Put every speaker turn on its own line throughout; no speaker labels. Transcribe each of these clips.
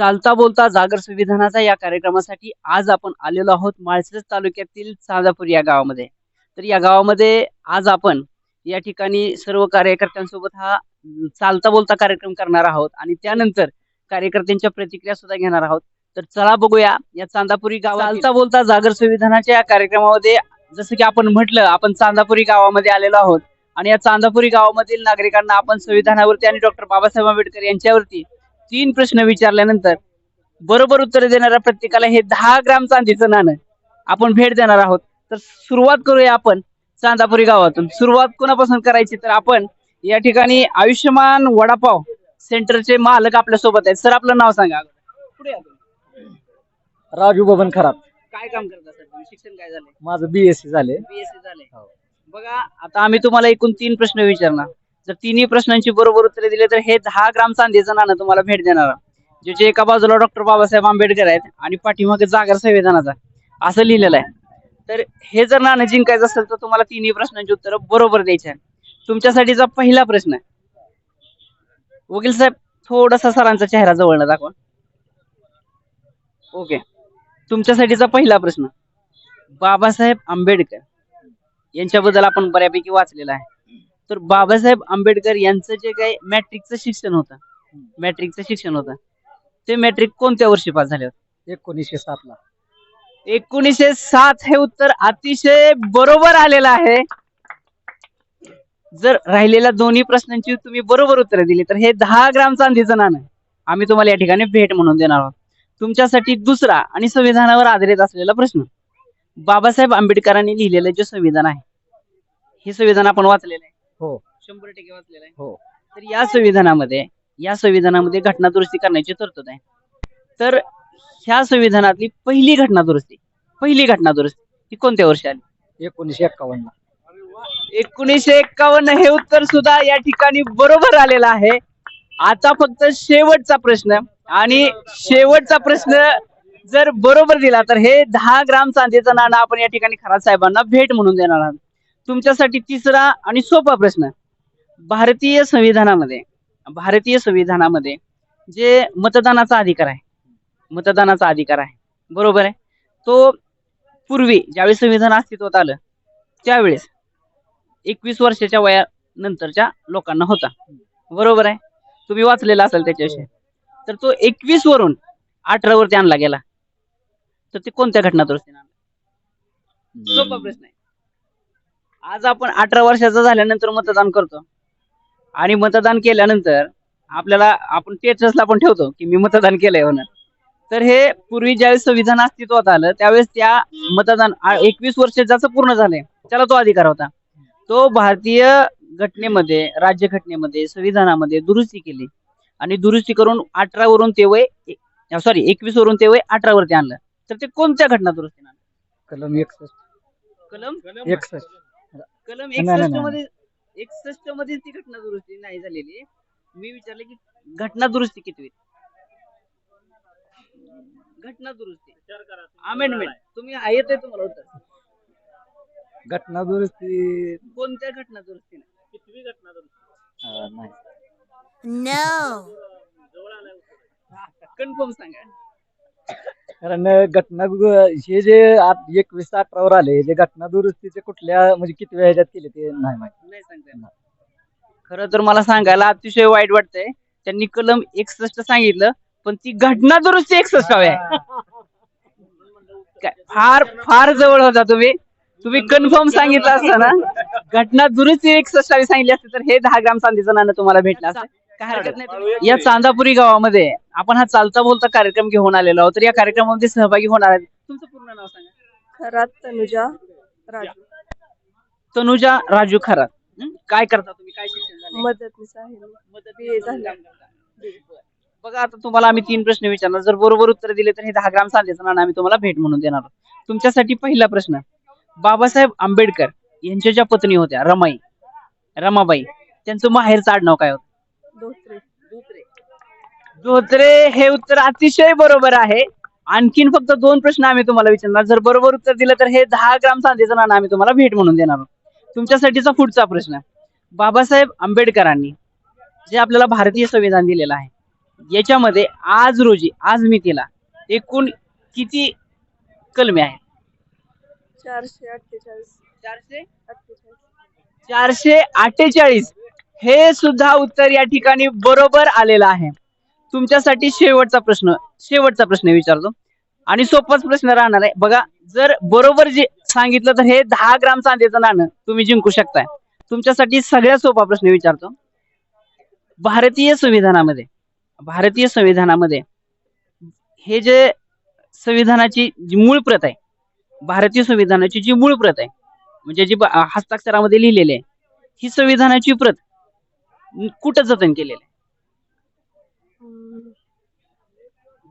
चालता बोलता जागर संविधानाचा या कार्यक्रमासाठी आज आपण आलेलो आहोत माळशिरस तालुक्यातील चांदापूर या गावामध्ये. तर या गावामध्ये आज आपण या ठिकाणी सर्व कार्यकर्त्यांसोबत हा चालता बोलता कार्यक्रम करणार आहोत आणि त्यानंतर कार्यकर्त्यांच्या प्रतिक्रिया सुद्धा घेणार आहोत. तर चला बघूया या चांदापुरी गाव चालता बोलता जागर संविधानाच्या या कार्यक्रमामध्ये जसं की आपण म्हटलं आपण चांदापुरी गावामध्ये आलेलो आहोत. आणि या चांदापुरी गावामधील नागरिकांना आपण संविधानावरती आणि डॉक्टर बाबासाहेब आंबेडकर यांच्यावरती तीन प्रश्न विचारल्यानंतर बरोबर उत्तर देणाऱ्या प्रत्येकाला हे दहा ग्राम चांदीचं नाणं आपण भेट देणार आहोत. तर सुरुवात करूया आपण चांदापुरी गावातून. सुरुवात कोणापासून करायची तर आपण या ठिकाणी आयुष्यमान वडापाव सेंटरचे मालक आपल्यासोबत आहेत. सर आपलं नाव सांगा. पुढे.
राजू बबन खरात
काय काम करता सर तुम्ही? शिक्षण काय झालंय?
माझं बीएससी झाले
बीएससी झालंय.
हो.
बघा आता आम्ही तुम्हाला एकूण तीन प्रश्न विचारणार. जर तिन्ही प्रश्नांची बरोबर उत्तरे दिली तर हे दहा ग्राम चांदीचं नाणं तुम्हाला भेट देणार. ज्याच्या एका बाजूला डॉक्टर बाबासाहेब आंबेडकर आहेत आणि पाठीमागे जागर संविधानाचा असं लिहिलेलं आहे. तर हे जर नाणं जिंकायचं असेल तर तुम्हाला तिन्ही प्रश्नांची उत्तरं बरोबर द्यायची आहे तुमच्यासाठीचा पहिला प्रश्न वकील साहेब थोडासा सरांचा चेहरा जवळनं दाखवा. ओके. तुमच्यासाठीचा पहिला प्रश्न. बाबासाहेब आंबेडकर यांच्याबद्दल आपण बऱ्यापैकी वाचलेला आहे. तर बाबासाहेब आंबेडकर यांचं जे काही मॅट्रिकचं शिक्षण होतं. मॅट्रिकचं शिक्षण होतं. ते मॅट्रिक कोणत्या वर्षी पास झाले होते?
एकोणीसशे सात ला.
एकोणीसशे सात हे उत्तर अतिशय बरोबर आलेलं आहे. जर राहिलेल्या दोन्ही प्रश्नांची तुम्ही बरोबर उत्तरं दिली तर हे दहा ग्राम चांदीचं नाणं आम्ही तुम्हाला या ठिकाणी भेट म्हणून देणार आहोत. तुमच्यासाठी दुसरा आणि संविधानावर आधारित असलेला प्रश्न. बाबासाहेब आंबेडकरांनी लिहिलेलं जे संविधान आहे हे संविधान आपण वाचलेलं आहे.
हो.
शंभर टक्के वाचलेलं आहे.
हो.
तर या संविधानामध्ये या संविधानामध्ये घटना दुरुस्ती करण्याची तरतूद आहे. तर ह्या संविधानातली पहिली घटना दुरुस्ती पहिली घटना दुरुस्ती ती कोणत्या वर्षी आली?
एकोणीसशे एक्कावन्न.
एकोणीसशे एक्कावन्न हे उत्तर सुद्धा या ठिकाणी बरोबर आलेलं आहे. आता फक्त शेवटचा प्रश्न आणि शेवटचा प्रश्न जर बरोबर दिला तर हे दहा ग्राम चांदीचं नाणं आपण या ठिकाणी खरात साहेबांना भेट म्हणून देणार आहोत. तुमच्यासाठी तिसरा आणि सोपा प्रश्न. भारतीय संविधानामध्ये भारतीय संविधानामध्ये जे मतदानाचा अधिकार आहे मतदानाचा अधिकार आहे बरोबर आहे? तो पूर्वी ज्यावेळेस संविधान अस्तित्वात आलं त्यावेळेस एकवीस वर्षाच्या वयानंतरच्या लोकांना होता. बरोबर आहे? तुम्ही वाचलेला असाल त्याच्याविषयी. तर तो एकवीस वरून अठरा वरती आणला गेला. तर ते कोणत्या घटना दुरुस्तीने आणला? सोपा प्रश्न आहे. आज आपण अठरा वर्षाचा झाल्यानंतर मतदान करतो. आणि मतदान केल्यानंतर आपल्याला आपण स्टेटसला पण ठेवतो की मी मतदान केलंय होणार तर हे पूर्वी ज्यावेळेस संविधान अस्तित्वात आलं त्यावेळेस त्या मतदान एकवीस वर्ष ज्याचं पूर्ण झालंय. त्याला तो अधिकार होता. तो भारतीय घटनेमध्ये राज्यघटनेमध्ये संविधानामध्ये दुरुस्ती केली. आणि दुरुस्ती करून अठरा वरून ते वय सॉरी एकवीस वरून ते वय अठरा वरती आणलं. तर ते कोणत्या घटना दुरुस्तीने आणलं?
कलम एकसष्ट.
कलम?
एकसष्ट.
कलम एकसष्ट. मध्ये एकसष्टमध्ये ती घटना दुरुस्ती नाही झालेली. मी विचारलं की घटना दुरुस्ती किती घटना दुरुस्ती. अमेंडमेंट तुम्ही. हा येतंय तुम्हाला उत्तर.
घटना दुरुस्ती
कोणत्या घटना दुरुस्तीने कितवी घटना दुरुस्ती?
नाही.
कन्फर्म सांगा.
कारण घटना हे जे आत- एकवीस अठरावर आले जे घटना दुरुस्तीचे कुठल्या म्हणजे किती वेळ ह्याच्यात केले ते नाही माहिती.
नाही सांगता येणार. खरं तर मला सांगायला अतिशय वाईट वाटतंय. त्यांनी कलम एकसष्ट सांगितलं पण ती घटना दुरुस्ती एकसष्ट हवी आहे. काय, फार फार जवळ होता तुम्ही. तुम्ही कन्फर्म सांगितलं असतं ना. घटना दुरुस्ती एकसष्ट हवी सांगितली असते तर हे दहा ग्राम चांदीचं नाणं तुम्हाला भेटलं असतं काय हरकत नाही या चांदापुरी गावामध्ये आपण हा चालता बोलता कार्यक्रम घेऊन आलेलो आहोत. तर या कार्यक्रमामध्ये सहभागी होणार आहेत. तुमचं पूर्ण नाव सांगा.
खरात तनुजा राजू.
तनुजा राजू खरात. हं? काय करता तुम्ही? काय शिक्षण झालंय?
मदतनीस आहे. मी.
मदत
BA झालं.
बघा आता तुम्हाला आम्ही तीन प्रश्न विचारणार. जर बरोबर उत्तर दिले तर हे दहा ग्राम चांदीचं नाणं आम्ही तुम्हाला भेट म्हणून देणार आहोत. तुमच्यासाठी पहिला प्रश्न. बाबासाहेब आंबेडकर यांच्या ज्या पत्नी होत्या रमाई रमाबाई त्यांचं माहेरचं आडनाव काय होतं?
धोत्रे
धोत्रे हे उत्तर अतिशय बरोबर आहे. आणखीन फक्त दोन प्रश्न आम्ही तुम्हाला विचारणार. जर बरोबर उत्तर दिलं तर हे दहा ग्राम चांदीचं नाणं आम्ही तुम्हाला भेट म्हणून देणार आहोत. तुमच्यासाठीचा पुढचा प्रश्न. बाबासाहेब आंबेडकरांनी जे आपल्याला भारतीय संविधान दिलेलं आहे याच्यामध्ये आज रोजी आज मी तिला एकूण किती कलमे आहेत?
चारशे अठ्ठेचाळीस.
चारशे?
अठ्ठेचाळीस.
चारशे अठ्ठेचाळीस. हे सुद्धा उत्तर या ठिकाणी बरोबर आलेलं आहे. तुमच्यासाठी शेवटचा प्रश्न शेवटचा प्रश्न विचारतो. आणि सोपाच प्रश्न राहणार आहे. बघा जर बरोबर जे सांगितलं तर हे दहा ग्राम चांदीचं नाणं तुम्ही जिंकू शकताय. तुमच्यासाठी सगळ्यात सोपा प्रश्न विचारतो. भारतीय संविधानामध्ये भारतीय संविधानामध्ये हे जे संविधानाची जी मूळ प्रत आहे भारतीय संविधानाची जी मूळ प्रत आहे म्हणजे जी हस्ताक्षरामध्ये लिहिलेली आहे ही संविधानाची प्रत कुठं जतन केलेली आहे?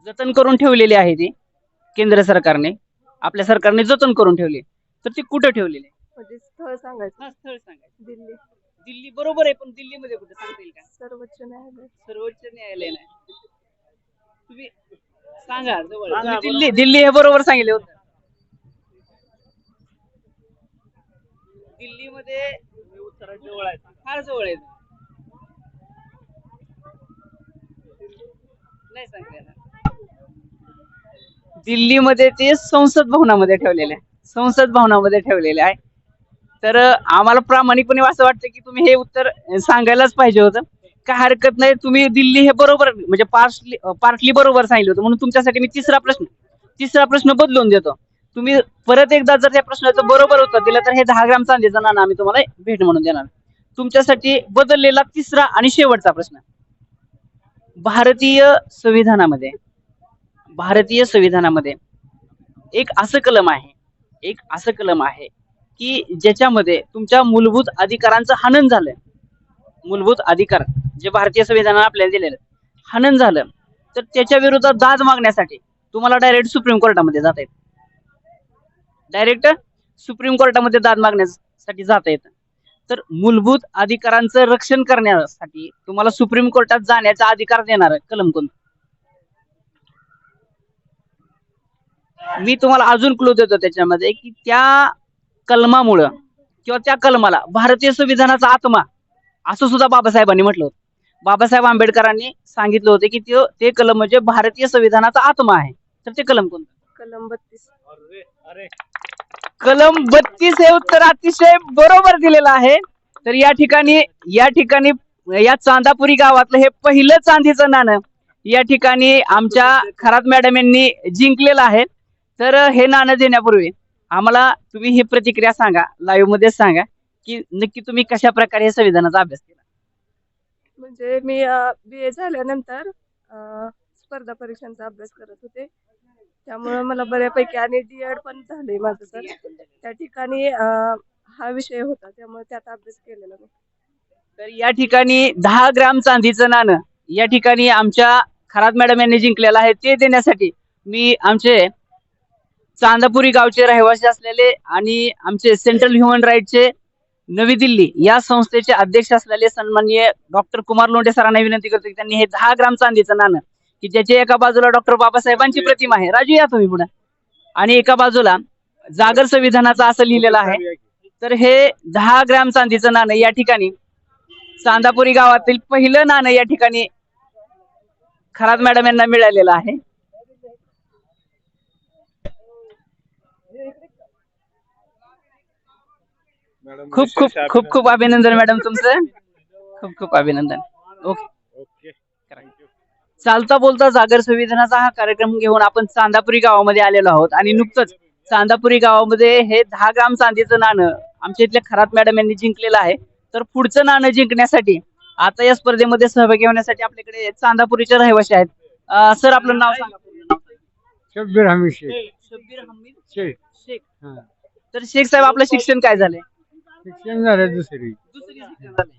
जतन करून ठेवलेली आहे ती केंद्र सरकारने. आपल्या सरकारने जतन करून ठेवली. तर ती कुठं ठेवलेली आहे?
म्हणजे स्थळ सांगायचं.
हा, स्थळ सांगायचं.
दिल्ली.
दिल्ली बरोबर आहे पण दिल्लीमध्ये कुठे सांगता येईल का?
सर्वोच्च न्यायालय.
सर्वोच्च न्यायालय नाही. तुम्ही सांगा जवळ. तुम्ही दिल्ली दिल्ली हे बरोबर सांगितले होते. दिल्लीमध्ये जवळ आहे. फार जवळ आहे. नाही सांगता येणार दिल्लीमध्ये ते संसद भवनामध्ये ठेवलेले आहे. संसद भवनामध्ये ठेवलेले आहे. तर आम्हाला प्रामाणिकपणे असं वाटतं की तुम्ही हे उत्तर सांगायलाच पाहिजे होतं. काय हरकत नाही तुम्ही दिल्ली हे बरोबर म्हणजे पार्टली पार्टली बरोबर सांगितलं होतं. म्हणून तुमच्यासाठी मी तिसरा प्रश्न तिसरा प्रश्न बदलून देतो. तुम्ही परत एकदा जर त्या प्रश्नाचं बरोबर उत्तर दिलं तर हे दहा ग्राम चांदीचा नाणं आम्ही तुम्हाला भेट म्हणून देणार. तुमच्यासाठी बदललेला तिसरा आणि शेवटचा प्रश्न. भारतीय संविधानामध्ये भारतीय संविधानामध्ये एक असं कलम आहे एक असं कलम आहे की ज्याच्यामध्ये तुमच्या मूलभूत अधिकारांचं हनन झालं. मूलभूत अधिकार जे भारतीय संविधानाने आपल्याला दिलेलं हनन झालं. तर त्याच्या विरोधात दाद मागण्यासाठी तुम्हाला डायरेक्ट सुप्रीम कोर्टामध्ये जाता येत. डायरेक्ट सुप्रीम कोर्टामध्ये दाद मागण्यासाठी जाता येतं. तर मूलभूत अधिकारांचं रक्षण करण्यासाठी तुम्हाला सुप्रीम कोर्टात जाण्याचा अधिकार देणार कलम कोणतं मी तुम्हाला अजून क्लू देतो त्याच्यामध्ये की त्या कलमामुळं किंवा त्या कलमाला भारतीय संविधानाचा आत्मा असं सुद्धा बाबासाहेबांनी म्हटलं होतं. बाबासाहेब आंबेडकरांनी सांगितलं होतं की ते कलम म्हणजे भारतीय संविधानाचा आत्मा आहे. तर ते कलम कोणतं
कलम बत्तीस.
कलम बत्तीस हे उत्तर अतिशय बरोबर दिलेलं आहे. तर या ठिकाणी या ठिकाणी या चांदापुरी गावातलं हे पहिलं चांदीचं नाणं या ठिकाणी आमच्या खरात मॅडम यांनी जिंकलेलं आहे. तर हे नाणं देण्यापूर्वी आम्हाला तुम्ही ही प्रतिक्रिया सांगा लाईव्हमध्ये सांगा की नक्की तुम्ही कशा प्रकारे हे संविधानाचा अभ्यास केला?
म्हणजे मी बी ए झाल्यानंतर स्पर्धा परीक्षांचा अभ्यास करत होते. त्यामुळे मला बऱ्यापैकी आणि डी एड पण झाले माझं तर. त्या ठिकाणी हा विषय होता त्यामुळे त्यात अभ्यास केलेला मी.
तर या ठिकाणी दहा ग्राम चांदीचं नाणं या ठिकाणी आमच्या खरात मॅडम यांनी जिंकलेलं आहे ते देण्यासाठी मी आमचे चांदापुरी गावचे रहिवासी असलेले आणि आमचे सेंट्रल ह्युमन राईटचे नवी दिल्ली या संस्थेचे अध्यक्ष असलेले सन्माननीय डॉक्टर कुमार लोंढे सरांना विनंती करतो की त्यांनी हे दहा ग्राम चांदीचं नाणं की ज्याच्या एका बाजूला डॉक्टर बाबासाहेबांची प्रतिमा आहे. राजू या तुम्ही पुढे. आणि एका बाजूला जागर संविधानाचा असं लिहिलेलं आहे. तर हे दहा ग्राम चांदीचं नाणं या ठिकाणी चांदापुरी गावातील पहिलं नाणं या ठिकाणी खरात मॅडम यांना मिळालेलं आहे. खूप खूप खूप खूप अभिनंदन मॅडम तुमचं. खूप खूप अभिनंदन. ओके. चालता बोलता जागर संविधानाचा हा कार्यक्रम घेऊन आपण चांदापुरी गावामध्ये आलेलो आहोत. आणि नुकतंच चांदापुरी गावामध्ये हे दहा ग्राम चांदीचं नाणं आमच्या इथल्या खरात मॅडम यांनी जिंकलेलं आहे. तर पुढचं नाणं जिंकण्यासाठी आता या स्पर्धेमध्ये सहभागी होण्यासाठी आपल्याकडे चांदापुरीचे रहिवासी आहेत. सर आपलं नाव सांगा.
शब्बीर हमीद शेख.
शब्बीर हमीद
शेख.
शेख.
हा.
तर शेख साहेब आपलं शिक्षण काय झालंय?
शिक्षण झालं दुसरी.
दुसरी शिक्षण झालंय.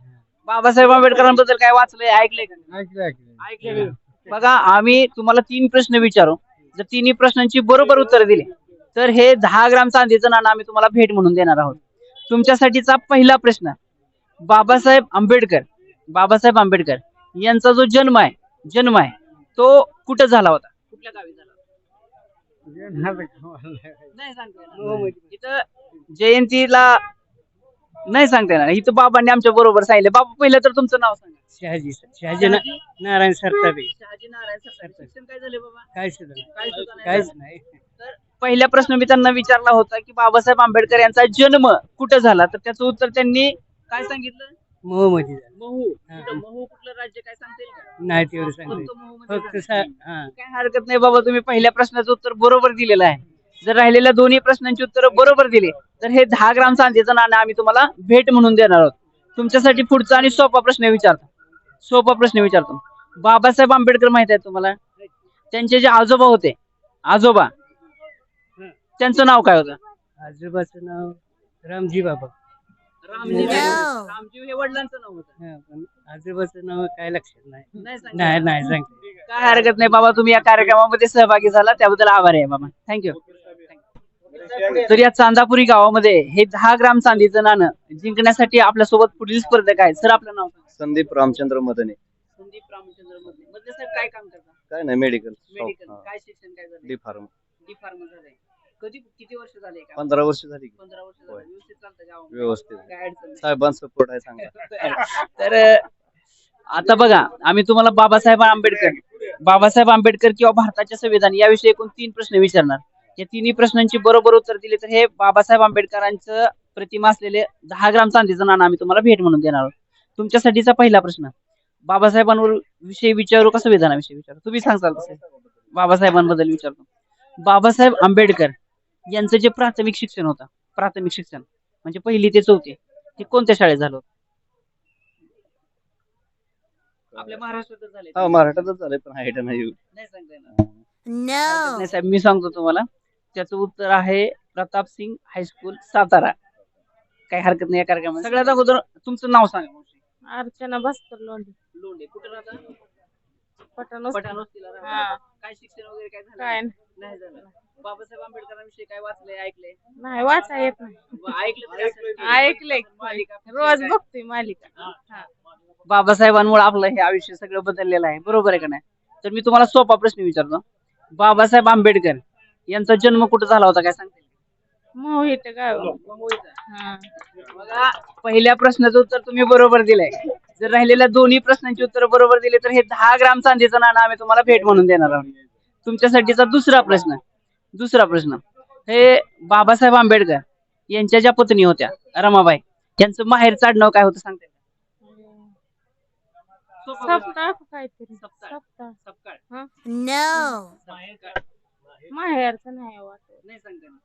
बाबासाहेब आंबेडकरांबद्दल काय वाचलंय ऐकलंय का?
ऐकलं ऐकलं
ऐकलंय. बघा आम्ही तुम्हाला तीन प्रश्न विचारू जर तिन्ही प्रश्नांची बरोबर उत्तर दिली तर हे दहा ग्राम चांदीचं नाणं आम्ही तुम्हाला भेट म्हणून देणार आहोत तुमच्यासाठीचा पहिला प्रश्न बाबासाहेब आंबेडकर बाबासाहेब आंबेडकर यांचा जो जन्म आहे जन्म आहे तो कुठं झाला होता कुठल्या गावी झाला? नाही सांगता. इथं जयंतीला नाही सांगता येणार. इथं बाबांनी आमच्या बरोबर सांगितलं. बाबा पहिलं तर तुमचं नाव सांगा.
शहाजी शहाजी ना- नारायण सरतापे
शहाजी नारायण सरकार शिक्षण काय झाले बाबा?
काय सुद्धा नाही.
काय सुद्धा नाही.
काहीच
झालं.
नाही.
तर पहिला प्रश्न मी त्यांना विचारला होता की बाबासाहेब आंबेडकर यांचा जन्म कुठं झाला? तर त्याचं उत्तर त्यांनी काय सांगितलं?
मोहमध्ये झालं.
महू.
हा.
कुठं? महू कुठलं राज्य काय सांगता येईल का?
नाही तेवढं सांगतो
फक्त महूमध्ये झालं.
हा.
काय हरकत नाही बाबा तुम्ही पहिल्या प्रश्नाचं उत्तर बरोबर दिलेलं आहे. जर राहिलेल्या दोन्ही प्रश्नांची उत्तर बरोबर दिली तर हे दहा ग्राम चांदीचं नाणं आम्ही तुम्हाला भेट म्हणून देणार आहोत. तुमच्यासाठी पुढचा आणि सोपा प्रश्न विचारतो. सोपा प्रश्न विचारतो. बाबासाहेब आंबेडकर माहीत आहे तुम्हाला? त्यांचे जे आजोबा होते आजोबा त्यांचं नाव काय होतं?
आजोबाचं नाव रामजी बाबा.
रामजी. रामजी हे वडिलांचं नाव होतं.
हा, पण आजोबाचं नाव काय लक्षात नाही.
नाही
नाही. नाही सांगते
काय हरकत नाही बाबा तुम्ही या कार्यक्रमामध्ये सहभागी झाला त्याबद्दल आभार आहे बाबा. थँक्यू तर या चांदापुरी गावामध्ये हे दहा ग्राम चांदीचं नाणं जिंकण्यासाठी आपल्यासोबत पुढील स्पर्धक आहेत. सर आपलं नाव सांगा.
संदीप रामचंद्र मदने.
संदीप रामचंद्र मधले मधले साहेब काय काम करतात
काय नाही मेडिकल
मेडिकल काय शिक्षण काय झालं
डी फार्म
डी फार्म झालंय. कधी किती वर्ष झाले का?
पंधरा वर्ष झाली की.
पंधरा वर्ष झाले.
होय.
व्यवस्थित चालतं गावामध्ये
व्यवस्थित.
काय अडचण नाही.
साहेबांचा सपोर्ट आहे सांगा.
तर अ, आता बघा आम्ही तुम्हाला बाबासाहेब आंबेडकर बाबासाहेब आंबेडकर किंवा भारताचे संविधान याविषयी एकूण तीन प्रश्न विचारणार. या तिन्ही प्रश्नांची बरोबर उत्तर दिले तर हे बाबासाहेब आंबेडकरांचं प्रतिमा असलेले दहा ग्राम चांदीचं नाणं आम्ही तुम्हाला भेट म्हणून देणार आहोत. तुमच्यासाठीचा पहिला प्रश्न बाबासाहेबांवर विषयी विचारू का संविधानाविषयी विचारू? तुम्ही सांगताल तसे. बाबासाहेबांबद्दल विचारतो. बाबासाहेब आंबेडकर यांचं जे प्राथमिक शिक्षण होतं प्राथमिक शिक्षण म्हणजे पहिली ते चौथी ते कोणत्या शाळेत झालं? आपल्या महाराष्ट्रातच झाले
हा मराठातच झालंय पण नाही?
नाही सांगता येणार.
No.
नाही साहेब मी सांगतो तुम्हाला. त्याचं उत्तर आहे प्रताप सिंग हायस्कूल सातारा. काही हरकत नाही या कार्यक्रमात. सगळ्यात अगोदर तुमचं नाव सांगा. मावशी.
अर्चना भास्कर लोंढे.
लोंढे. कुठे राहता?
पठाण
पठाण वस्तीला राहता.
हा.
काय शिक्षण वगैरे काय झालं?
काय
नाही. झालं. बाबासाहेब आंबेडकरांविषयी काय वाचलंय ऐकलंय?
नाही वाचा येत नाही.
व ऐकलं तरी असेल. की-
ऐकलंय.
मालिका,
रोज? बघतोय मालिका. हा.
बाबासाहेबांमुळे आपलं हे आयुष्य सगळं बदललेलं आहे. बरोबर आहे का नाही? तर मी तुम्हाला सोपा प्रश्न विचारतो. बाबासाहेब आंबेडकर यांचा जन्म कुठे झाला होता काय सांगते
मोहित गाव. हा.
बघा पहिल्या प्रश्नाचं उत्तर तुम्ही बरोबर दिलंय. जर राहिलेल्या दोन्ही प्रश्नांची उत्तर बरोबर दिले तर हे दहा ग्राम चांदीचं नाणं आम्ही तुम्हाला भेट म्हणून देणार आहोत. तुमच्यासाठीचा दुसरा प्रश्न. दुसरा प्रश्न. हे बाबासाहेब आंबेडकर यांच्या ज्या पत्नी होत्या रमाबाई यांचं माहेर चाडणं काय होतं सांगते
सप्ताह काहीतरी.
सप्ताह.
सप्ताह.
सपकाळ
No.
माहेरचं नाही वाटत.
नाही सांगता येणार.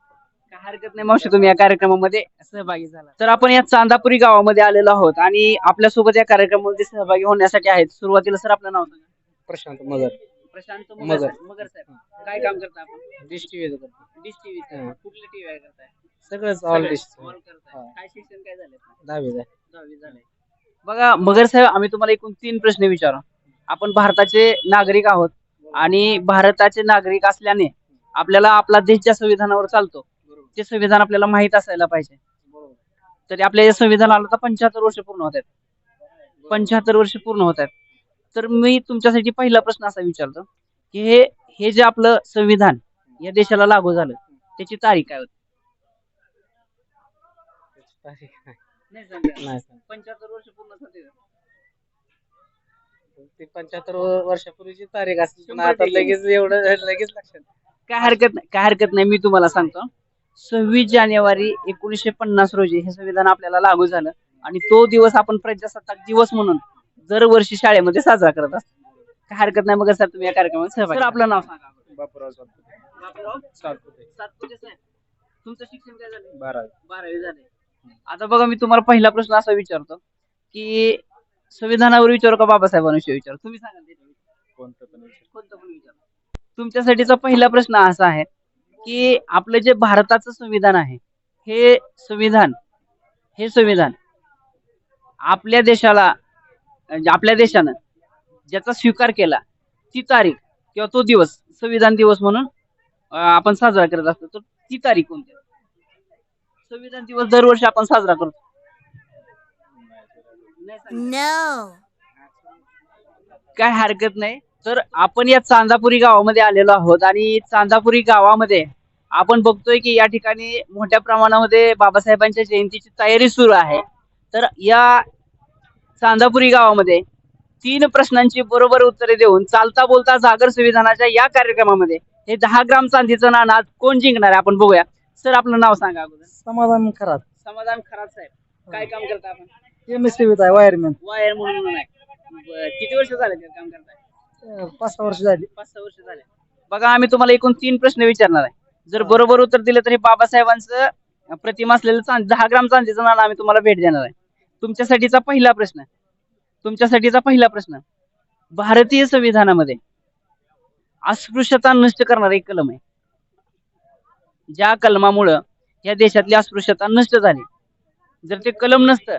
काय हरकत नाही मावशी तुम्ही या कार्यक्रमामध्ये सहभागी झाला. तर आपण या चांदापुरी गावामध्ये आलेलो आहोत आणि आपल्यासोबत या कार्यक्रमामध्ये सहभागी होण्यासाठी आहेत. सुरुवातीला सर आपलं नाव सांगा.
प्रशांत मगर.
प्रशांत
मगर.
मगर. मगर साहेब. काय काम करता आपण?
डिश टीव्ही
डिश टीव्ही
हा.
कुठले टीव्ही करताय?
सगळंच ऑल डिश
All करताय.
हा.
काय शिक्षण काय झालं
दहावी
दहावी झालंय. बघा मगर साहेब आम्ही तुम्हाला एकूण तीन प्रश्न विचारू. आपण भारताचे नागरिक आहोत आणि भारताचे नागरिक असल्याने आपल्याला आपला देश ज्या संविधानावर चालतो ते संविधान आपल्याला माहीत असायला पाहिजे. तरी आपल्या या संविधानाला आता पंच्याहत्तर वर्ष पूर्ण होत आहेत पंच्याहत्तर वर्ष पूर्ण होत आहेत तर मी तुमच्यासाठी पहिला प्रश्न असा विचारतो की हे हे जे आपलं संविधान या देशाला लागू झालं त्याची तारीख काय होती? पंच्याहत्तर वर्ष पूर्ण
ते पंच्याहत्तर वर्षापूर्वीची तारीख असते. लगेच एवढं लगेच लक्षात
काय हरकत नाही काय हरकत नाही मी तुम्हाला सांगतो. सव्वीस जानेवारी एकोणीसशे पन्नास रोजी हे संविधान आपल्याला लागू झालं आणि तो दिवस आपण प्रजासत्ताक दिवस म्हणून दरवर्षी शाळेमध्ये साजरा करत असतो. काय हरकत नाही मग सर तुम्ही या कार्यक्रमात सहभागी सर आपलं नाव सांगा.
बापूराव
बापूराव
सातपुते.
सातपुते साहेब तुमचं शिक्षण काय झालं?
बारावी.
बारावी झाले. आता बघा मी तुम्हाला पहिला प्रश्न असा विचारतो की संविधानावर विचारू का बाबासाहेबांविषयी विचारू? तुम्ही सांगा.
कोणतं पण विषय.
कोणतं पण विचारा. तुमच्यासाठीचा पहिला प्रश्न असा आहे की आपलं जे भारताचं संविधान आहे हे संविधान हे संविधान आपल्या देशाला म्हणजे आपल्या देशानं ज्याचा स्वीकार केला ती तारीख किंवा तो दिवस संविधान दिवस म्हणून आपण साजरा करत असतो. तर ती तारीख कोणती? संविधान दिवस दरवर्षी आपण साजरा करतो. काय हरकत नाही? तर आपण या चांदापुरी गावामध्ये आलेलो आहोत आणि चांदापुरी गावामध्ये आपण बघतोय की या ठिकाणी मोठ्या प्रमाणामध्ये बाबासाहेबांच्या जयंतीची तयारी सुरू आहे. तर या चांदापुरी गावामध्ये तीन प्रश्नांची बरोबर उत्तरे देऊन चालता बोलता जागर संविधानाच्या या कार्यक्रमामध्ये हे दहा ग्राम चांदीचं नाणं आज कोण जिंकणार आहे आपण बघूया. सर आपलं नाव सांगा अगोदर.
समाधान खरात.
समाधान खरात साहेब. काय काम करता आपण?
एम एस आहे वायरमॅन
वायर म्हणून आहे. बरं, किती वर्ष झाले ते काम करताय?
पाच सहा वर्ष झाली.
पाच सहा वर्ष झाले. बघा आम्ही तुम्हाला एकूण तीन प्रश्न विचारणार आहे. जर बरोबर उत्तर दिलं तरी बाबासाहेबांचं प्रतिमा असलेलं चांदी दहा ग्राम चांदीचं नाणं आम्ही तुम्हाला भेट देणार आहे. तुमच्यासाठीचा पहिला प्रश्न. तुमच्यासाठीचा पहिला प्रश्न. भारतीय संविधानामध्ये अस्पृश्यता नष्ट करणारा एक कलम आहे. ज्या कलमामुळं या देशातली अस्पृश्यता नष्ट झाली. जर ते कलम नसतं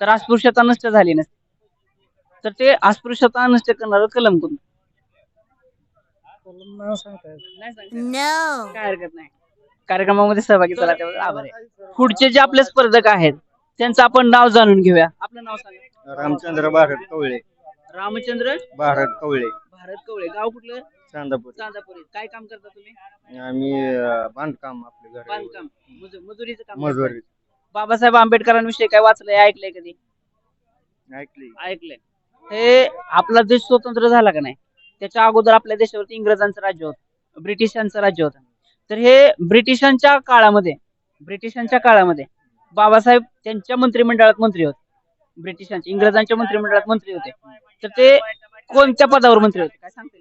तर अस्पृश्यता नष्ट झाली नसती. तर ते अस्पृश्यता नष्ट करणारं कलम
नाव सांगताय.
नाही सांगता. येत.
No.
काय हरकत नाही. कार्यक्रमामध्ये सहभागी झाला त्याबद्दल आभार आहे. पुढचे जे आपले स्पर्धक आहेत त्यांचं आपण नाव जाणून घेऊया. आपलं नाव सांगा.
रामचंद्र भारत कवळे.
रामचंद्र
भारत कवळे.
भारत कवळे. गाव कुठलं?
चांदापूर.
चांदापुरी. काय काम करता तुम्ही?
आम्ही अं, बांधकाम आपलं घर
बांधकाम. मजू- मजुरीचं काम
मजुरी.
बाबासाहेब आंबेडकरांविषयी काय वाचलंय ऐकलंय कधी?
ऐकली
ऐकलंय. हे आपला देश स्वतंत्र झाला का नाही? त्याच्या अगोदर आपल्या देशावरती इंग्रजांचं राज्य होतं ब्रिटिशांचं राज्य होतं. तर हे ब्रिटिशांच्या काळामध्ये ब्रिटिशांच्या काळामध्ये बाबासाहेब त्यांच्या मंत्रिमंडळात मंत्री होते. ब्रिटिशांच्या इंग्रजांच्या मंत्रिमंडळात मंत्री होते. तर ते कोणत्या पदावर मंत्री होते? काय सांगता.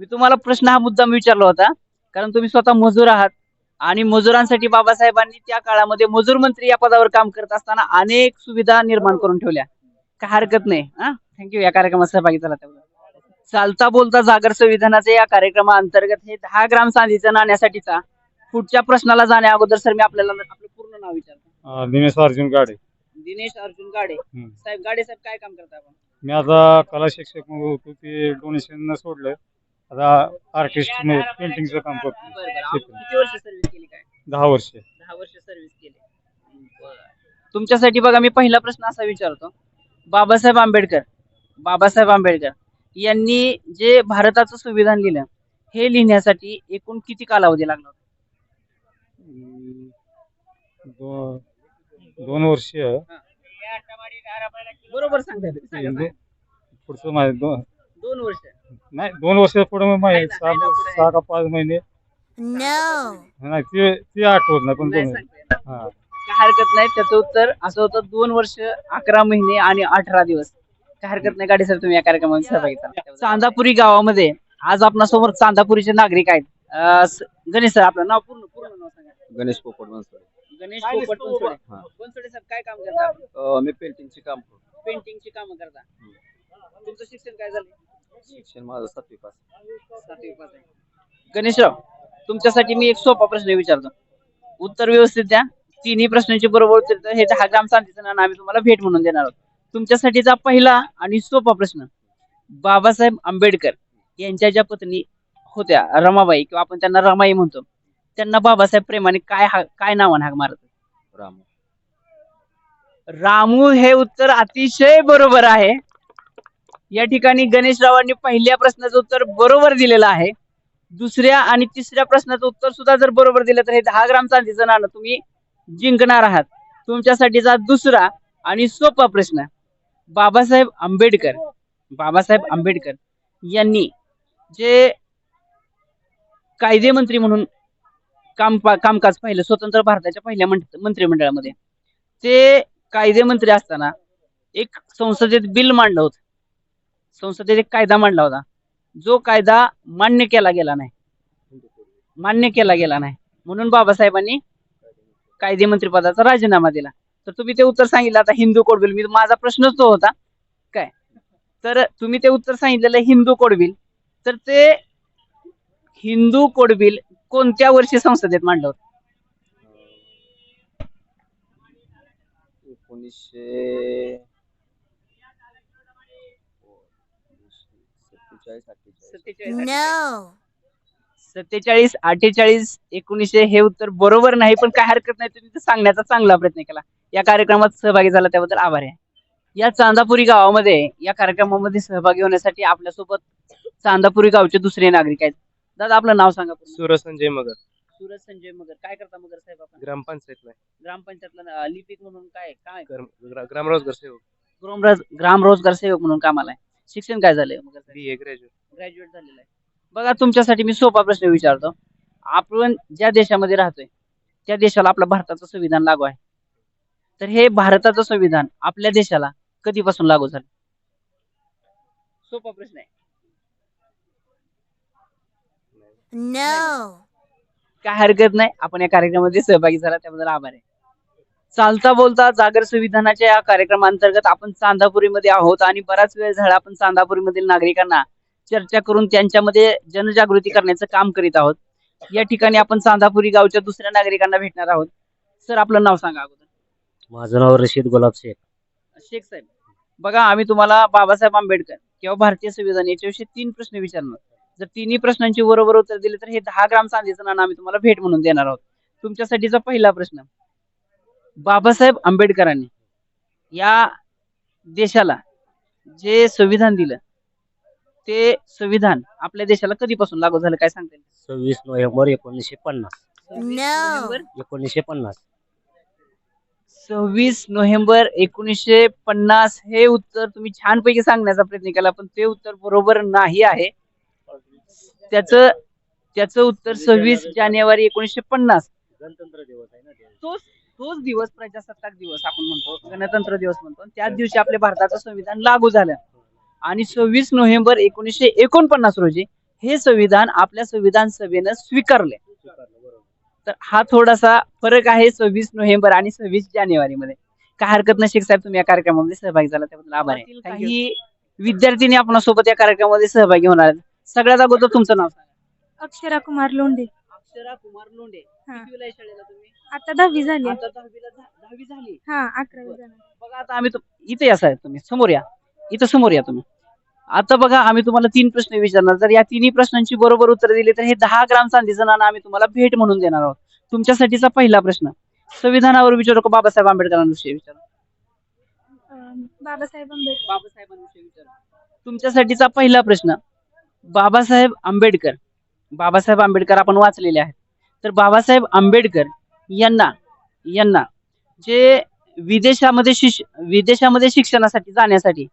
मी तुम्हाला प्रश्न हा मुद्दाम विचारला होता कारण तुम्ही स्वतः मजूर आहात. आणि मजुरांसाठी बाबासाहेबांनी त्या काळामध्ये मजूर मंत्री या पदावर काम करत असताना अनेक सुविधा निर्माण करून ठेवल्या. काय हरकत नाही हा? थँक्यू या कार्यक्रमात सहभागी झाला चालता बोलता जागर संविधानाच्या या कार्यक्रमाअंतर्गत हे दहा ग्राम चांदीचं नाण्यासाठीचा पुढच्या प्रश्नाला जाण्या अगोदर सर मी आपल्याला आपलं पूर्ण नाव विचारतो.
दिनेश अर्जुन गाडे.
दिनेश अर्जुन गाडे. साहेब गाडे साहेब काय काम करता आपण?
मी आता कला शिक्षक म्हणून होतो ते डोनेशन सोडलं. आता आर्टिस्ट पेंटिंगचं काम
बरं बरं.
करतो
किती वर्ष सर्व्हिस केली काय?
दहा वर्ष.
दहा वर्ष सर्व्हिस केली. तुमच्यासाठी बघा मी पहिला प्रश्न असा विचारतो. बाबासाहेब आंबेडकर बाबासाहेब आंबेडकर यांनी जे भारताचं संविधान लिहिलं हे लिहिण्यासाठी एकूण किती कालावधी लागला होता?
अं, दो- दोन वर्ष.
बरोबर सांगताय तुम्ही, सांगा,
दो-
सांगा.
पुढचं माझे दोन.
दोन वर्ष.
नाही दोन वर्ष पुढे मग माहिती सहा का पाच महिने.
No.
नाही ते ते आठवत नाही पण
नाही
दोन
सांगता येत.
हा.
काय हरकत नाही त्याचं उत्तर असं होतं दोन वर्ष अकरा महिने आणि अठरा दिवस. काय हरकत नाही गाडी सर तुम्ही या कार्यक्रमात सहभागी झाला. चांदापुरी गावामध्ये आज आपणासमोर चांदापुरीचे नागरिक आहेत. अं, स- गणेश सर आपलं नाव पूर्ण पूर्ण नाव सांगा.
गणेश पोपट बनसोडे.
गणेश पोपट बनसोडे?
हा.
बनसोडे साहेब काय काम करता?
मी पेंटिंगचे काम करतो.
पेंटिंगची कामं करता. तुमचं शिक्षण काय झालं
शिक्षण माझं सातवी पास.
सातवी पास आहे. गणेशराव तुमच्यासाठी मी एक सोपा प्रश्न विचारतो. उत्तर व्यवस्थित द्या. तिन्ही प्रश्नांची बरोबर उत्तर द्या. हे दहा ग्राम चांदीचं नाणं आम्ही तुम्हाला भेट म्हणून देणार आहोत. तुमच्यासाठीचा पहिला आणि सोपा प्रश्न बाबासाहेब आंबेडकर यांच्या ज्या पत्नी होत्या रमाबाई किंवा आपण त्यांना रमाई म्हणतो त्यांना बाबासाहेब प्रेमाने काय हा काय नावाने हाक मारत
राम.
रामू हे उत्तर अतिशय बरोबर आहे. या ठिकाणी गणेशरावांनी पहिल्या प्रश्नाचं उत्तर बरोबर दिलेलं आहे. दुसऱ्या आणि तिसऱ्या प्रश्नाचं उत्तर सुद्धा जर बरोबर दिलं तर हे दहा ग्राम चांदीचं नाणं तुम्ही जिंकणार आहात. तुमच्यासाठीचा दुसरा आणि सोपा प्रश्न बाबासाहेब आंबेडकर बाबासाहेब आंबेडकर यांनी जे कायदेमंत्री म्हणून काम कामकाज पाहिलं स्वतंत्र भारताच्या पहिल्या मंत्रिमंडळामध्ये ते कायदेमंत्री असताना एक संसदेत बिल मांडलं होतं. संसदेत एक कायदा मांडला होता. जो कायदा मान्य केला गेला नाही. मान्य केला गेला नाही. म्हणून बाबासाहेबांनी कायदे मंत्रिपदाचा राजीनामा दिला. तर तुम्ही ते उत्तर सांगितलं. आता हिंदू कोड बिल. मी माझा प्रश्नच तो होता. काय? तर तुम्ही ते उत्तर सांगितलेलं हिंदू कोड बिल. तर ते हिंदू कोड बिल कोणत्या वर्षी संसदेत मांडलं होतं?
एकोणीसशे सत्तेचाळीस अठ्ठेचाळीस
No.
सत्तेचाळीस अठ्ठेचाळीस एकोणीसशे हे उत्तर बरोबर नाही पण काय हरकत नाही तुम्ही ते सांगण्याचा चांगला प्रयत्न केला. या कार्यक्रमात सहभागी झाला त्याबद्दल आभार आहे. या चांदापुरी गावामध्ये या कार्यक्रमामध्ये सहभागी होण्यासाठी आपल्यासोबत चांदापुरी गावचे दुसरे नागरिक आहेत. दादा आपलं नाव सांगा पूर्ण.
सूरज संजय मगर.
सूरज संजय मगर. काय करता मगर साहेब आपण?
ग्रामपंचायतला
ग्रामपंचायतला अं, लिपिक म्हणून काय काय?
ग्राम रोजगार सेवक.
ग्राम ग्राम रोजगार सेवक म्हणून कामाला आहे. शिक्षण काय झालंय? मगर साहेब
बी ए ग्रॅज्युएट
ग्रॅज्युएट झालेला आहे. बघा तुमच्यासाठी मी सोपा प्रश्न विचारतो. आपण ज्या देशामध्ये राहतोय त्या देशाला आपलं भारताचं संविधान लागू आहे. तर हे भारताचं संविधान आपल्या देशाला कधीपासून लागू झालं? सोपा प्रश्न आहे.
No.
काय हरकत नाही. आपण या कार्यक्रमामध्ये सहभागी झाला. त्याबद्दल आभार आहे. चालता बोलता जागर संविधानाच्या या कार्यक्रमांतर्गत आपण चांदापुरीमध्ये आहोत आणि बराच वेळ झाला आपण चांदापुरीमधील नागरिकांना चर्चा करून त्यांच्यामध्ये जनजागृती करण्याचं काम करीत आहोत. या ठिकाणी आपण चांदापुरी गावच्या दुसऱ्या नागरिकांना भेटणार आहोत. सर आपलं नाव सांगा अगोदर.
माझं नाव रशीद गुलाब शेख.
शेख साहेब बघा आम्ही तुम्हाला बाबासाहेब आंबेडकर किंवा भारतीय संविधान याच्याविषयी तीन प्रश्न विचारणार. जर तिन्ही प्रश्नांची बरोबर उत्तर दिले तर हे दहा ग्राम चांदीचं नाणं आम्ही तुम्हाला भेट म्हणून देणार आहोत. तुमच्यासाठीचा पहिला प्रश्न बाबासाहेब आंबेडकरांनी या देशाला जे संविधान दिलं ते संविधान आपल्या देशाला कधीपासून लागू झालं काय सांगता येईल?
सव्वीस नोव्हेंबर एकोणीसशे पन्नास.
नोव्हेंबर
एकोणीसशे पन्नास.
सव्वीस नोव्हेंबर एकोणीसशे पन्नास हे उत्तर तुम्ही छानपैकी सांगण्याचा प्रयत्न केला पण ते उत्तर बरोबर नाही आहे. त्याचं त्याचं उत्तर सव्वीस जानेवारी एकोणीसशे पन्नास.
गणतंत्र दिवस आहे ना ते.
तोच तोच दिवस प्रजासत्ताक दिवस आपण म्हणतो गणतंत्र दिवस म्हणतो. त्याच दिवशी आपल्या भारताचं संविधान लागू झालं. आणि सव्वीस नोव्हेंबर एकोणीसशे एकोणपन्नास रोजी हे संविधान आपल्या संविधान सभेनं स्वीकारले. तर हा थोडासा फरक आहे सव्वीस नोव्हेंबर आणि सव्वीस जानेवारी मध्ये काय हरकत नाही शेख साहेब तुम्ही या कार्यक्रमामध्ये सहभागी झाला त्याबद्दल आभार आहे. काही विद्यार्थ्यांनी आपणासोबत या कार्यक्रमामध्ये सहभागी होणार सगळ्यात अगोदर तुमचं नाव सांगा.
अक्षरा कुमार लोंढे.
अक्षरा कुमार लोंढे.
हा.
कितवीला आहे शाळेला तुम्ही?
आता दहावी झाली.
आता दहावीला झा- दहावी झाली.
हा अकरावी झाली.
बघा आता आम्ही इथे या साहेब तुम्ही समोर या. इथं समोर या तुम्ही. आता बघा आम्ही तुम्हाला तीन प्रश्न विचारणार. जर या तिन्ही प्रश्नांची बरोबर उत्तर दिली तर हे दहा ग्राम चांदीचं नाणं आम्ही तुम्हाला भेट म्हणून देणार आहोत. तुमच्यासाठीचा पहिला प्रश्न. संविधानावर विचारू का बाबासाहेब आंबेडकरांविषयी विचारू?
अं, बाबासाहेब आंबेडकर.
बाबासाहेबांविषयी विचारू. तुमच्यासाठीचा पहिला प्रश्न. बाबासाहेब आंबेडकर. बाबासाहेब आंबेडकर आपण वाचलेले आहेत. तर बाबासाहेब आंबेडकर यांना यांना जे विदेशामध्ये शिक्ष विदेशामध्ये शिक्षणासाठी जाण्यासाठी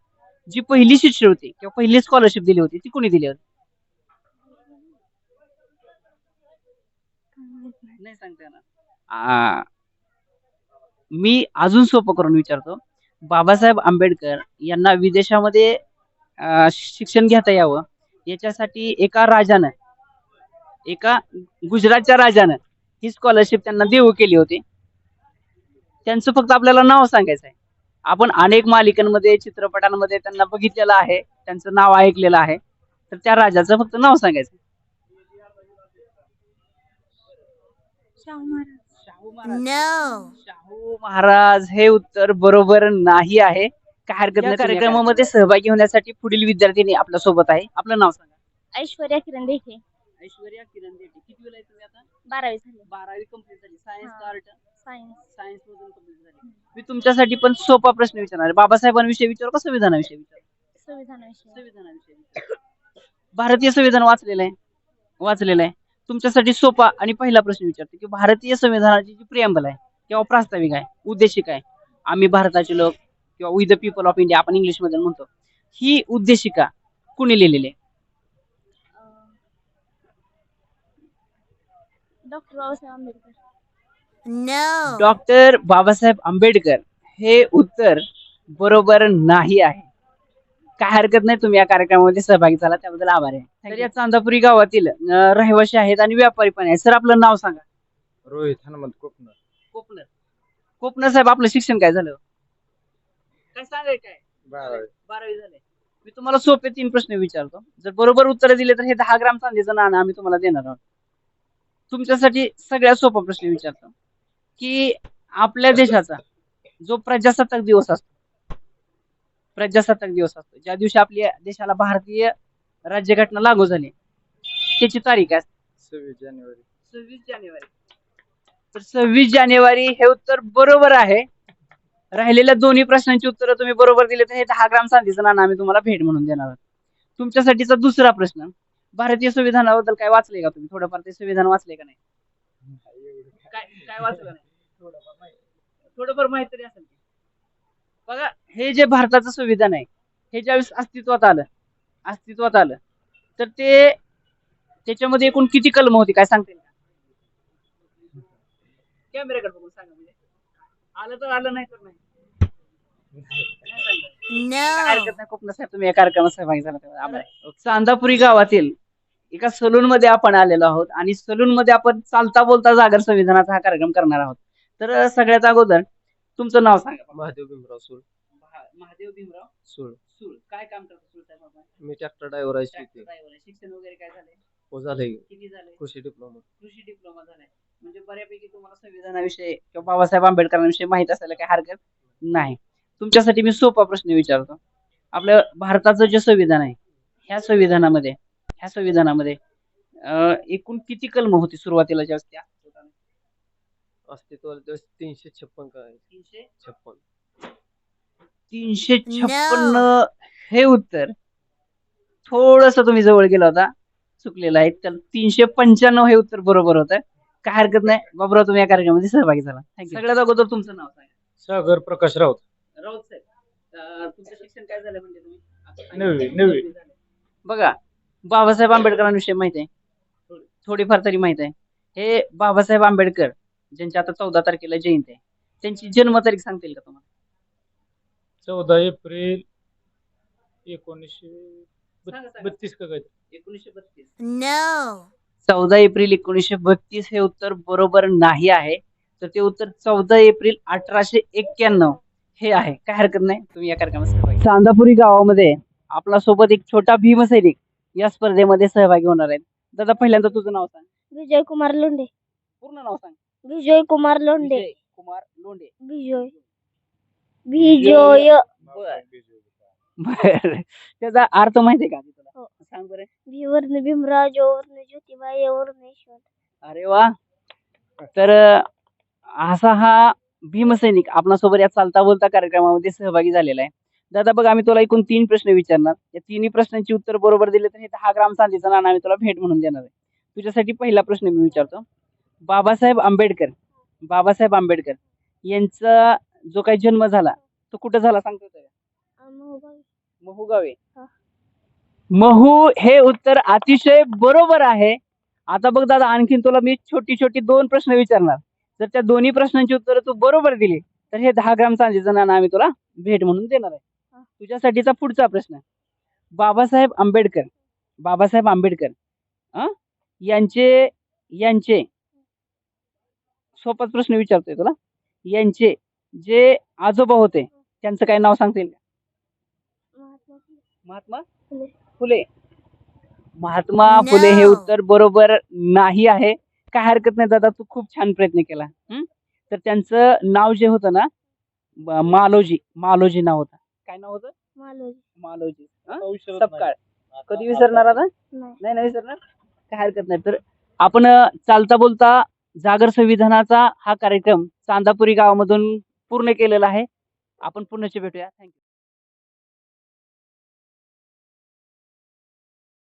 जी पहिली शिष्यवृत्ती किंवा पहिली स्कॉलरशिप दिली होती ती कोणी दिली होती? नाही सांगता येणार. मी अजून सोपं करून विचारतो. बाबासाहेब आंबेडकर यांना विदेशामध्ये शिक्षण घेता यावं याच्यासाठी एका राजानं एका गुजरातच्या राजानं ही स्कॉलरशिप त्यांना देऊ केली होती. त्यांचं फक्त आपल्याला नाव सांगायचं आहे. आपण अनेक मालिकांमध्ये चित्रपटांमध्ये त्यांना बघितलेलं आहे. त्यांचं नाव ऐकलेलं आहे. तर त्या राजाचं फक्त नाव सांगायचं
शाहू महाराज.
शाहू महाराज.
No.
शाहू महाराज हे उत्तर बरोबर नाही आहे. काय हरकत नाही कार्यक्रमामध्ये सहभागी होण्यासाठी पुढील विद्यार्थ्यांनी आपल्यासोबत आहे. आपलं नाव सांगा.
ऐश्वर्या किरण देखे
ऐश्वर्या किरण देठे किती वेळ तुम्ही आता?
बारावी झाली.
बारावी कंप्लीट झाली. सायन्स. आर्ट
सायन्स
सायन्स मधून कंप्लीट झाली. मी तुमच्यासाठी पण सोपा प्रश्न विचारणार आहे. बाबासाहेबांविषयी विचारू का संविधानाविषयी विचारू?
संविधानाविषयी.
संविधानाविषयी विचारू. भारतीय संविधान वाचलेलं आहे. वाचलेलं आहे. तुमच्यासाठी सोपा आणि पहिला प्रश्न विचारतो की भारतीय संविधानाची जी प्रियंबल आहे किंवा प्रास्ताविक आहे उद्देशिक आहे आम्ही भारताचे लोक किंवा we the people of India आपण इंग्लिशमध्ये म्हणतो ही उद्देशिका कुणी लिहिलेली आहे?
Doctor Babasaheb Ambedkar.
No.
Doctor Babasaheb Ambedkar हे उत्तर बरोबर नाही आहे. काय हरकत नाही तुम्ही या कार्यक्रमामध्ये सहभागी झाला त्याबद्दल आभार आहे. तर या चांदापुरी गावातील अं, रहिवासी आहेत आणि व्यापारी पण आहेत. सर आपलं नाव सांगा.
रोहित हनुमंत कोकण
कोपनर. कोपनर साहेब आपलं शिक्षण काय झालं? काय सांगाय काय?
बारावी.
बारावी झाले. मी तुम्हाला सोपे तीन प्रश्न विचारतो. जर बरोबर उत्तर दिले तर हे दहा ग्राम चांदीचं नाणं आम्ही तुम्हाला देणार आहोत. तुमच्यासाठी सगळ्यात सोपा प्रश्न विचारतो. की आपल्या देशाचा जो प्रजासत्ताक दिवस असतो प्रजासत्ताक दिवस असतो ज्या दिवशी आपल्या देशाला भारतीय राज्यघटना लागू झाली त्याची तारीख आहे
सव्वीस जानेवारी.
सव्वीस जानेवारी. तर सव्वीस जानेवारी हे उत्तर बरोबर आहे. राहिलेल्या दोन्ही प्रश्नांची उत्तरं तुम्ही बरोबर दिले तर हे दहा ग्राम चांदीचं नाणं आम्ही तुम्हाला भेट म्हणून देणार आहोत. तुमच्यासाठीचा दुसरा प्रश्न भारतीय संविधानाबद्दल काय वाचले का तुम्ही? थोडंफार ते संविधान वाचले का नाही? काय काय वाचलं नाही? थोडंफार माहिती. तरी असेल की. बघा हे जे भारताचं संविधान आहे हे ज्यावेळेस अस्तित्वात आलं अस्तित्वात आलं तर ते त्याच्यामध्ये एकूण किती कलम होती काय सांगते कॅमेऱ्याकडे बघून सांगा म्हणजे. आलं तर आलं नाही तर नाही.
No.
हरकत नाही कोकणा साहेब तुम्ही या कार्यक्रमात सहभागी झाला आभार. आहे. चांदापुरी गावातील एका सलून मध्ये आपण आलेलो आहोत आणि सलून मध्ये आपण चालता बोलता जागर संविधानाचा हा कार्यक्रम करणार आहोत. तर सगळ्यात अगोदर तुमचं नाव सांगा.
महादेव भीमराव सूळ.
महा- महादेव भीमराव
सूळ.
सुळ. काय काम करतो सुळ साहेब आपण?
मी ट्रॅक्टर ड्रायव्हर आहे
Tractor
शेती
driver आहे. शिक्षण वगैरे काय झालंय?
हो झालंय.
किती झालंय?
कृषी डिप्लोमा
कृषी डिप्लोमा झालाय. म्हणजे बऱ्यापैकी तुम्हाला संविधानाविषयी किंवा बाबासाहेब आंबेडकरांविषयी माहीत असायला काही हरकत नाही. तुमच्यासाठी मी सोपा प्रश्न विचारतो. आपल्या भारताचं जे संविधान आहे ह्या संविधानामध्ये ह्या संविधानामध्ये एकूण किती कलम होती सुरुवातीला ज्यावेळेस त्या
अस्तित्वाला तीनशे छप्पन काय
तीनशे?
छप्पन.
तीनशे छप्पन्न हे उत्तर. थोडस तुम्ही जवळ गेला होता चुकलेलं आहे. तर तीनशे पंच्याण्णव हे उत्तर बरोबर होतं. काय हरकत नाही. बाबूराव तुम्ही या कार्यक्रमामध्ये सहभागी झाला. थँक्यू सगळ्यात अगोदर तुमचं नाव सांगा.
सागर प्रकाश राऊत.
राऊत साहेब तुमचं शिक्षण काय झालं म्हणजे तुम्ही? आता
नववी, नववी.
झालं. बघा बाबासाहेब आंबेडकरांविषयी माहिती आहे. थोडी- थोडीफार तरी माहीत आहे. हे बाबासाहेब आंबेडकर ज्यांची आता चौदा तारखेला जयंती आहे त्यांची जन्मतारीख सांगतील का तुम्हाला?
चौदा एप्रिल एकोणीसशे
सांगा,
बत-
सांगा.
बत्तीस का काय
एकोणीसशे बत्तीस.
No.
चौदा एप्रिल एकोणीसशे बत्तीस हे उत्तर बरोबर नाही आहे. तर ते उत्तर चौदा एप्रिल अठराशे एक्क्याण्णव हे आहे. काय हरकत नाही? तुम्ही या कार्यक्रमात सहभागी चांदापुरी गावामध्ये आपला सोबत एक छोटा भीमसैनिक या स्पर्धेमध्ये सहभागी होणार आहेत. दादा पहिल्यांदा तुझं नाव सांग.
विजय कुमार लोंढे.
पूर्ण नाव सांग.
विजय कुमार लोंढे.
विजय. कुमार लोंढे
विजय विजय.
बर. बर त्याचा अर्थ माहितीये का तुला?
हो.
सांग बरं.
भिवर्ण भीमराव जोवर्ण ज्योतिबाई वर्ण यशवंत
अरे वा. तर असा हा भीमसैनिक आपणासोबत या चालता बोलता कार्यक्रमामध्ये सहभागी झालेला आहे. दादा बघ आम्ही तुला एकूण तीन प्रश्न विचारणार या तिन्ही प्रश्नांची उत्तर बरोबर दिले तर हे दहा ग्राम चांदीचं नाणं आम्ही तुला भेट म्हणून देणार आहे तुझ्यासाठी पहिला प्रश्न मी विचारतो बाबासाहेब आंबेडकर बाबासाहेब आंबेडकर यांचा जो काही जन्म झाला तो कुठं झाला सांगतो का? महू गावे
हा.
महू हे उत्तर अतिशय बरोबर आहे आता बघ दादा आणखीन तुला मी छोटी छोटी दोन प्रश्न विचारणार जर त्या दोन्ही प्रश्नांची उत्तर तू बरोबर दिली तर हे दहा ग्राम चांदीचं नाणं आम्ही तुला भेट म्हणून देणार आहे. तुझ्यासाठीचा पुढचा प्रश्न बाबासाहेब आंबेडकर बाबासाहेब आंबेडकर? यांचे यांचे सोपाच प्रश्न विचारतोय तुला यांचे जे आजोबा होते त्यांचं काय नाव सांगता येईल का? महात्मा
फुले.
महात्मा फुले हे. उत्तर बरोबर नाही आहे काय हरकत नाही दादा तू खूप छान प्रयत्न केला हं? तर त्यांचं नाव जे होतं ना मालोजी मालोजी नाव होतं काय नाव होतं?
मालोजी.
हं? सपकाळ कधी विसरणार आता?
नाही.
नाही नाही विसरणार? काय हरकत नाही. तर आपण अं, चालता बोलता जागर संविधानाचा हा कार्यक्रम चांदापुरी गावामधून पूर्ण केलेला आहे. आपण पुण्याचे भेटूया. थँक्यू